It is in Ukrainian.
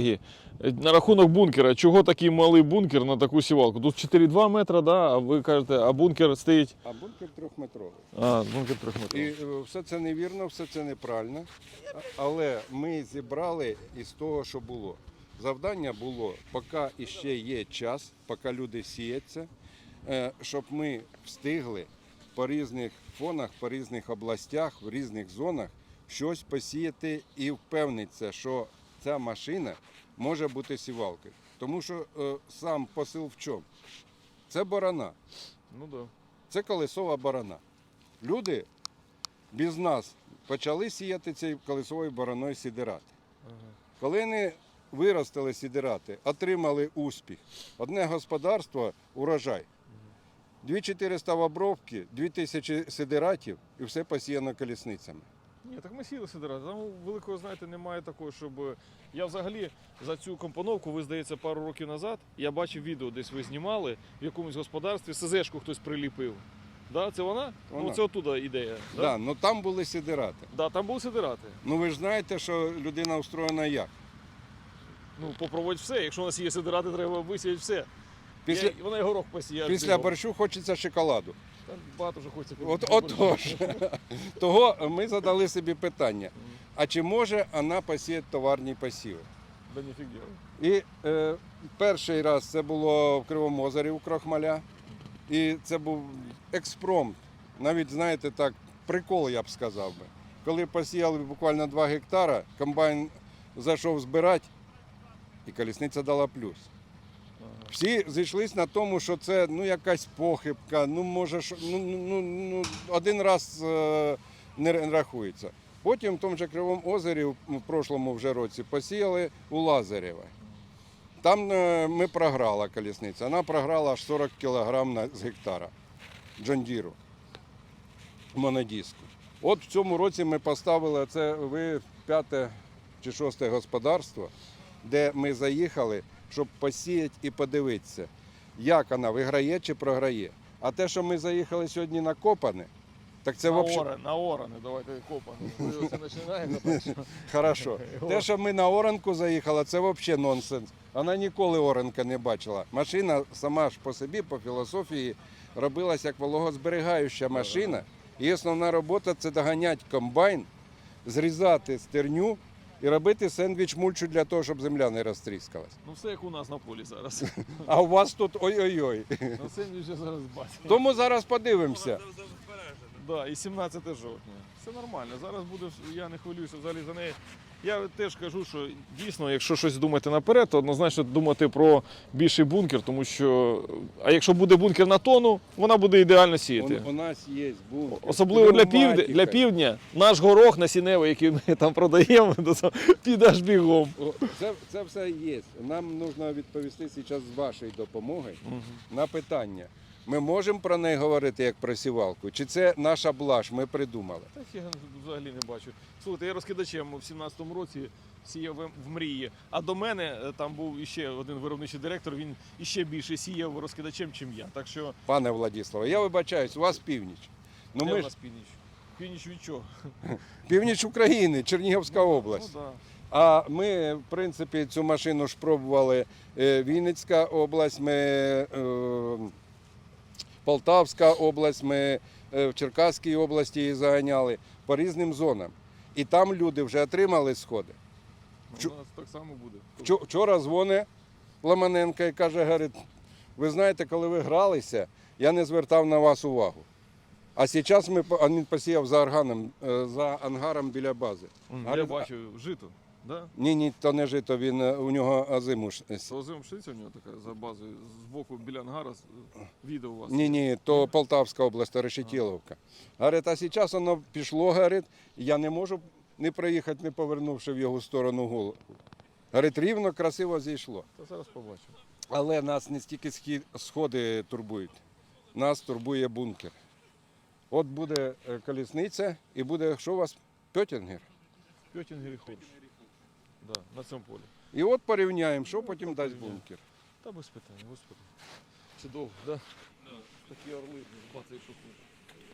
Е, На рахунок бункера, чого такий малий бункер на таку сівалку? Тут 4,2 метра, да? а ви кажете, а бункер стоїть. А бункер трьохметровий. А, бункер трьохметровий. е, все це невірно, все це неправильно. Але ми зібрали із того, що було. Завдання було, поки іще є час, поки люди сіяться, е, щоб ми встигли по різних фонах, по різних областях, в різних зонах щось посіяти і впевнитися, що ця машина може бути сівалкою. Тому що е, сам посил в чому? Це борона. Ну да. Це колесова барана. Люди без нас почали сіяти цією колесовою бараною сідирати. Коли вони виростили сідирати, отримали успіх. Одне господарство урожай. 2400 в обробки, 2000 сидиратів і все посіяно колісницями. Ні, так ми сіли сидирати. Там великого, знаєте, немає такого, щоб. Я взагалі за цю компоновку, ви здається, пару років назад. Я бачив відео, десь ви знімали в якомусь господарстві, СЗшку хтось приліпив. Да, це вона? Вона. Ну, це оттуда ідея. Да? Да, ну там були сидирати. Да, там були сидирати. Ну ви ж знаєте, що людина устроєна як? Ну, попробувати все. Якщо у нас є сидирати, треба висіяти все. Після, Я, вона і горох посіяє. після борщу хочеться шоколаду. Там багато вже хочеться. От, отож. Того ми задали собі питання. А чи може вона посіяти товарні посіви? Да ніфіг. І е, перший раз це було в Кривому озері у Крохмаля. І це був експромт. Навіть, знаєте, так, прикол, я б сказав би. Коли посіяли буквально 2 гектара, комбайн зайшов збирати, і колісниця дала плюс. Всі зійшлись на тому, що це ну, якась похибка, ну, може, ну, ну, ну, ну, один раз е, не рахується. Потім в тому же Кривому озері в прошлому вже році посіяли у Лазарєве. Там е, ми програла колісниця. Вона програла аж 40 кг з гектара Джондіру монодиску. От в цьому році ми поставили це ви п'яте чи шосте господарство, де ми заїхали, щоб посіяти і подивитися, як вона виграє чи програє. А те, що ми заїхали сьогодні на Копане, так це на, взагалі. на орани, давайте копа. Ви починаєте. Хорошо. Те, що ми на оранку заїхали, це взагалі нонсенс. Вона ніколи оранка не бачила. Машина сама ж по собі, по філософії, робилась як вологозберігаюча машина. І основна робота це доганяти комбайн, зрізати стерню і робити сендвіч мульчу для того, щоб земля не розтріскалась. Ну все як у нас на полі зараз. А у вас тут ой-ой-ой. На сцені вже зараз бачимо. Тому зараз подивимося. Да, і 17 жовтня. Все нормально. Зараз буде, я не хвилююся взагалі за неї. Я теж кажу, що дійсно, якщо щось думати наперед, то однозначно думати про більший бункер, тому що, а якщо буде бункер на тону, вона буде ідеально сіяти. У, у нас є бункер. Особливо для півдня, для півдня наш горох насінневий, який ми там продаємо, піде аж бігом. Це, це все є. Нам потрібно відповісти зараз з вашою допомогою на питання. Ми можемо про неї говорити як про сівалку? Чи це наша блаш, ми придумали? Так я взагалі не бачу. Слухайте, я розкидачем в 17-му році сіяв в- мрії. А до мене е, там був іще один виробничий директор, він іще більше сіяв розкидачем, чим я. Так що Пане Владиславе, я вибачаюсь, у вас північ. Ну де ми ж нас північ? Північ від чого? північ України, Чернігівська область. Ну, да. А ми, в принципі, цю машину ж пробували е, Вінницька область, ми, е, Полтавська область, ми е, в Черкаській області її заганяли по різним зонам. І там люди вже отримали сходи. У нас так само буде. Вчо- Вчора дзвоне Ламаненко і каже, говорить, ви знаєте, коли ви гралися, я не звертав на вас увагу. А зараз ми він посіяв за арганом, е, за ангаром біля бази. Я бачу жито. Да? Ні, ні, то не жито, він е, у нього азимуш. Це озим пшениця у нього така за базою з боку біля ангара з- відео у вас. Ні, ні, то Полтавська область, то Решетіловка. Говорить, а зараз воно пішло, говорить, я не можу не проїхати, не повернувши в його сторону голову. Говорить, рівно, красиво зійшло. Та зараз побачимо. Але нас не стільки схід- сходи турбують, нас турбує бункер. От буде е, колісниця і буде, що у вас, Пьотінгер. Пьотінгер і Хорш. Да, на цьому полі. І от порівняємо, що потім дасть бункер. Та без питань, господи. Це довго, да? Такі орли, бацають, що хочеш.